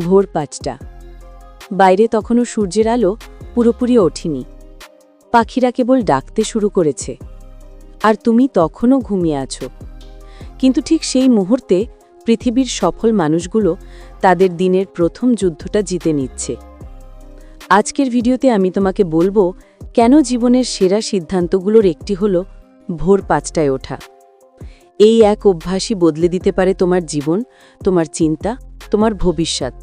ভোর পাঁচটা। বাইরে তখনও সূর্যের আলো পুরোপুরি ওঠেনি। পাখিরা কেবল ডাকতে শুরু করেছে। আর তুমি তখনও ঘুমিয়ে আছো। কিন্তু ঠিক সেই মুহূর্তে পৃথিবীর সফল মানুষগুলো তাদের দিনের প্রথম যুদ্ধটা জিতে নিচ্ছে। আজকের ভিডিওতে আমি তোমাকে বলব, কেন জীবনের সেরা সিদ্ধান্তগুলোর একটি হলো ভোর পাঁচটায় ওঠা। এই এক অভ্যাসই বদলে দিতে পারে তোমার জীবন, তোমার চিন্তা, তোমার ভবিষ্যৎ।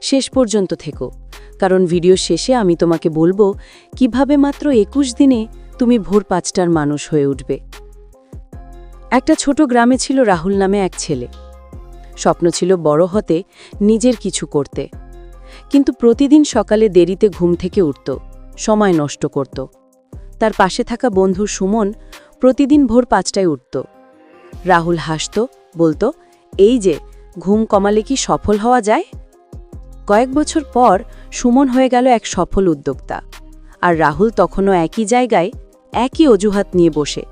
শেষ পর্যন্ত থেকো, কারণ ভিডিও শেষে আমি তোমাকে বলব, কীভাবে মাত্র একুশ দিনে তুমি ভোর পাঁচটার মানুষ হয়ে উঠবে। একটা ছোট গ্রামে ছিল রাহুল নামে এক ছেলে। স্বপ্ন ছিল বড় হতে, নিজের কিছু করতে। কিন্তু প্রতিদিন সকালে দেরিতে ঘুম থেকে উঠত, সময় নষ্ট করত। তার পাশে থাকা বন্ধু সুমন প্রতিদিন ভোর পাঁচটায় উঠত। রাহুল হাসত, বলতো, এই যে, ঘুম কমালে কি সফল হওয়া যায়? কয়েক বছর পর সুমন হয়ে গেল এক সফল উদ্যোক্তা। আর রাহুল তখনও একই জায়গায়, একই অজুহাত নিয়ে বসে।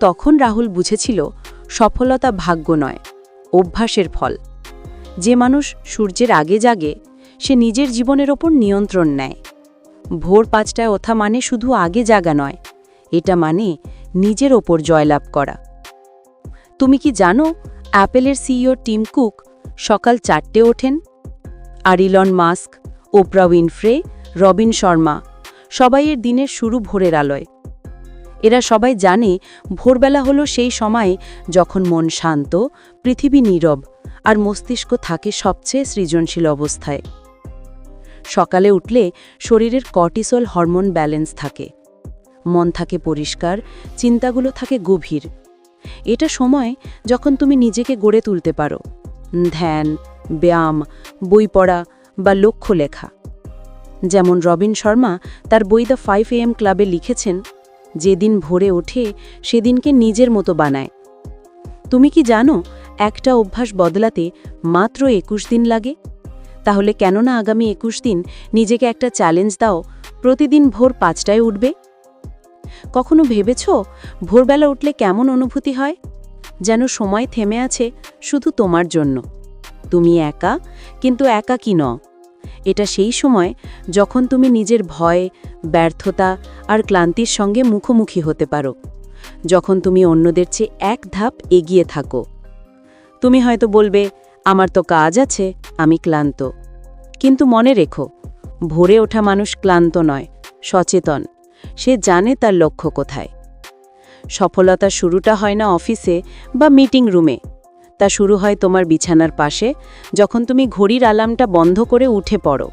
তখন রাহুল বুঝেছিল, সফলতা ভাগ্য নয়, অভ্যাসের ফল। যে মানুষ সূর্যের আগে জাগে, সে নিজের জীবনের ওপর নিয়ন্ত্রণ নেয়। ভোর পাঁচটায় ওঠা মানে শুধু আগে জাগা নয়, এটা মানে নিজের ওপর জয়লাভ করা। তুমি কি জানো অ্যাপেলের সিইও টিম কুক সকাল চারটে ওঠেন? আর Elon Musk, Oprah Winfrey, Robin Sharma, সবাই এর দিনের শুরু ভোরের আলোয়। এরা সবাই জানে ভোরবেলা হলো সেই সময় যখন মন শান্ত, পৃথিবী নীরব আর মস্তিষ্ক থাকে সবচেয়ে সৃজনশীল অবস্থায়। সকালে উঠলে শরীরের কর্টিসল হরমোন ব্যালেন্স থাকে। মন থাকে পরিষ্কার, চিন্তাগুলো থাকে গভীর। এটা সময় যখন তুমি নিজেকে গড়ে তুলতে পারো। ধ্যান, ব্যায়াম, বই পড়া বা লক্ষ্য লেখা। যেমন রবিন শর্মা তার বই দ্য ফাইভ এম ক্লাবে লিখেছেন, যেদিন ভোরে ওঠে, সেদিনকে নিজের মতো বানায়। তুমি কি জানো একটা অভ্যাস বদলাতে মাত্র একুশ দিন লাগে? তাহলে কেন না আগামী একুশ দিন নিজেকে একটা চ্যালেঞ্জ দাও, প্রতিদিন ভোর পাঁচটায় উঠবে? কখনো ভেবেছ ভোরবেলা উঠলে কেমন অনুভূতি হয়? যেন সময় থেমে আছে শুধু তোমার জন্য। তুমি একা, কিন্তু একা কি ন এটা সেই সময় যখন তুমি নিজের ভয়, ব্যর্থতা আর ক্লান্তির সঙ্গে মুখোমুখি হতে পারো। যখন তুমি অন্যদের চেয়ে এক ধাপ এগিয়ে থাকো। তুমি হয়তো বলবে, আমার তো কাজ আছে, আমি ক্লান্ত। কিন্তু মনে রেখো, ভোরে ওঠা মানুষ ক্লান্ত নয়, সচেতন। সে জানে তার লক্ষ্য কোথায়। সফলতা শুরুটা হয় না অফিসে বা মিটিং রুমে। তা শুরু হয় তোমার বিছানার পাশে, যখন তুমি ঘড়ির আলামটা বন্ধ করে উঠে পড়ো।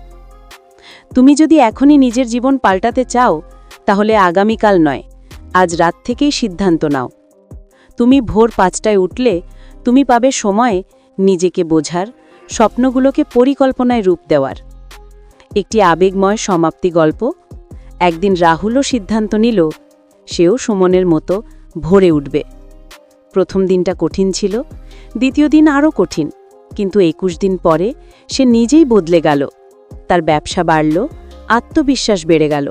তুমি যদি এখনই নিজের জীবন পাল্টাতে চাও, তাহলে আগামীকাল নয়, আজ রাত থেকেই সিদ্ধান্ত নাও। তুমি ভোর পাঁচটায় উঠলে, তুমি পাবে সময়, নিজেকে বোঝার, স্বপ্নগুলোকে পরিকল্পনায় রূপ দেওয়ার। একটি আবেগময় সমাপ্তি গল্প একদিন রাহুলও সিদ্ধান্ত নিল, সেও সুমনের মতো ভরে উঠবে। প্রথম দিনটা কঠিন ছিল, দ্বিতীয় দিন আরও কঠিন, কিন্তু একুশ দিন পরে সে নিজেই বদলে গেল। তার ব্যবসা বাড়ল, আত্মবিশ্বাস বেড়ে গেল।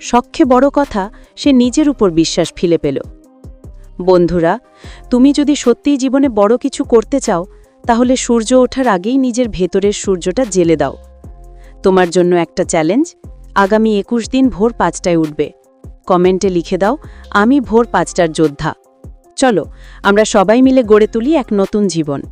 সখ্যে বড় কথা, সে নিজের উপর বিশ্বাস ফিলে পেল। বন্ধুরা, তুমি যদি সত্যিই জীবনে বড় কিছু করতে চাও, তাহলে সূর্য ওঠার আগেই নিজের ভেতরের সূর্যটা জেলে দাও। তোমার জন্য একটা চ্যালেঞ্জ আগামী একুশ দিন ভোর পাঁচটায় উঠবে। কমেন্টে লিখে দাও, আমি ভোর পাঁচটার যোদ্ধা। চলো, আমরা সবাই মিলে গড়ে তুলি এক নতুন জীবন।